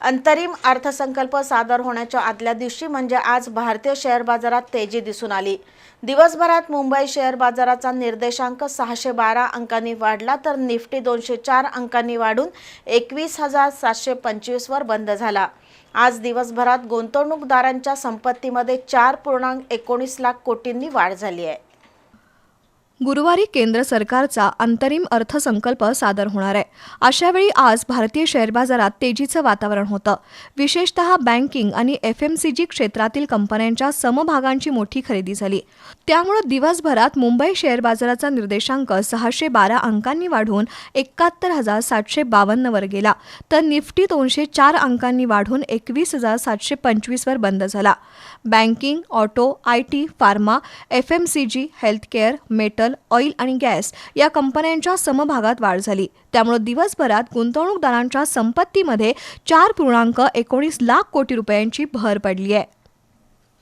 अंतरिम अर्थसंकल्प सादर होण्याच्या आदल्या दिवशी म्हणजे आज भारतीय शेअर बाजारात तेजी दिसून आली. दिवसभरात मुंबई शेअर बाजाराचा निर्देशांक सहाशे बारा अंकांनी वाढला तर निफ्टी दोनशे चार अंकांनी वाढून एकवीस हजार सातशे पंचवीसवर बंद झाला. आज दिवसभरात गुंतवणूकदारांच्या संपत्तीमध्ये चार पूर्णांक एकोणीस लाख कोटींनी वाढ झाली आहे. गुरुवारी केंद्र सरकारचा अंतरिम अर्थसंकल्प सादर होणार आहे. अशावेळी आज भारतीय शेअर बाजारात तेजीचं वातावरण होतं. विशेषतः बँकिंग आणि एफ एम सी जी क्षेत्रातील कंपन्यांच्या समभागांची मोठी खरेदी झाली. त्यामुळे दिवसभरात मुंबई शेअर बाजाराचा निर्देशांक सहाशे बारा अंकांनी वाढून एकाहत्तर हजार सातशे बावन्नवर गेला. तर निफ्टी दोनशे चार अंकांनी वाढून एकवीस हजार सातशे पंचवीसवर बंद झाला. Banking auto I T pharma F M C G healthcare metal oil आणि गॅस या कंपन्यांच्या समभागात वाढ झाली. त्यामुळे दिवसभरात गुंतवणूकदारांच्या संपत्तीमध्ये चार पूर्णांक एकोणीस लाख कोटी रुपयांची भर पडली आहे.